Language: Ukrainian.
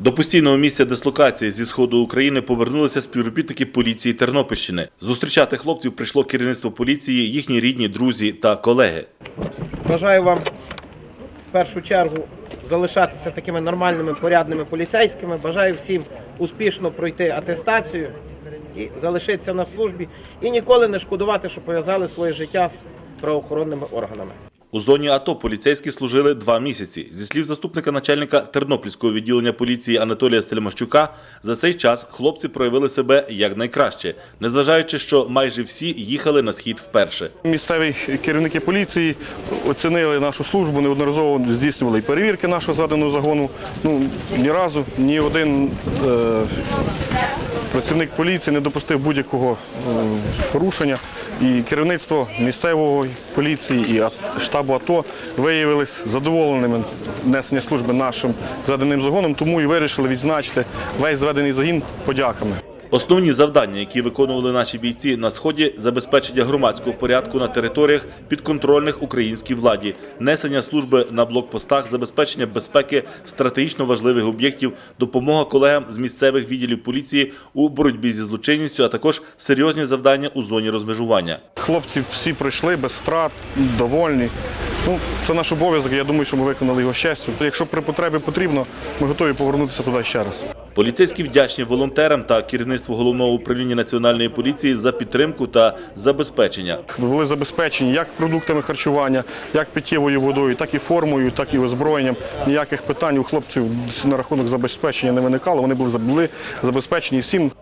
До постійного місця дислокації зі сходу України повернулися співробітники поліції Тернопільщини. Зустрічати хлопців прийшло керівництво поліції, їхні рідні, друзі та колеги. Бажаю вам в першу чергу залишатися такими нормальними, порядними поліцейськими. Бажаю всім успішно пройти атестацію і залишитися на службі і ніколи не шкодувати, що пов'язали своє життя з правоохоронними органами. У зоні АТО поліцейські служили два місяці. Зі слів заступника начальника Тернопільського відділення поліції Анатолія Стельмащука, за цей час хлопці проявили себе якнайкраще, незважаючи, що майже всі їхали на схід вперше. Місцеві керівники поліції оцінили нашу службу, неодноразово здійснювали і перевірки нашого зведеного загону. Ну, ні разу ні один е, працівник поліції не допустив будь-якого е, порушення. І керівництво місцевої поліції і а- штабу АТО виявились задоволеними несення служби нашим зведеним загоном, тому і вирішили відзначити весь зведений загін подяками. Основні завдання, які виконували наші бійці на сході, забезпечення громадського порядку на територіях підконтрольних українській владі, несення служби на блокпостах, забезпечення безпеки стратегічно важливих об'єктів, допомога колегам з місцевих відділів поліції у боротьбі зі злочинністю, а також серйозні завдання у зоні розмежування. Хлопці всі пройшли без втрат, довольні. Ну, це наш обов'язок. Я думаю, що ми виконали його з честю. Якщо при потребі потрібно, ми готові повернутися туди ще раз. Поліцейські вдячні волонтерам та керівництву головного управління національної поліції за підтримку та забезпечення. Були забезпечені як продуктами харчування, як питєвою водою, так і формою, так і озброєнням. Ніяких питань у хлопців на рахунок забезпечення не виникало. Вони були, забезпечені всім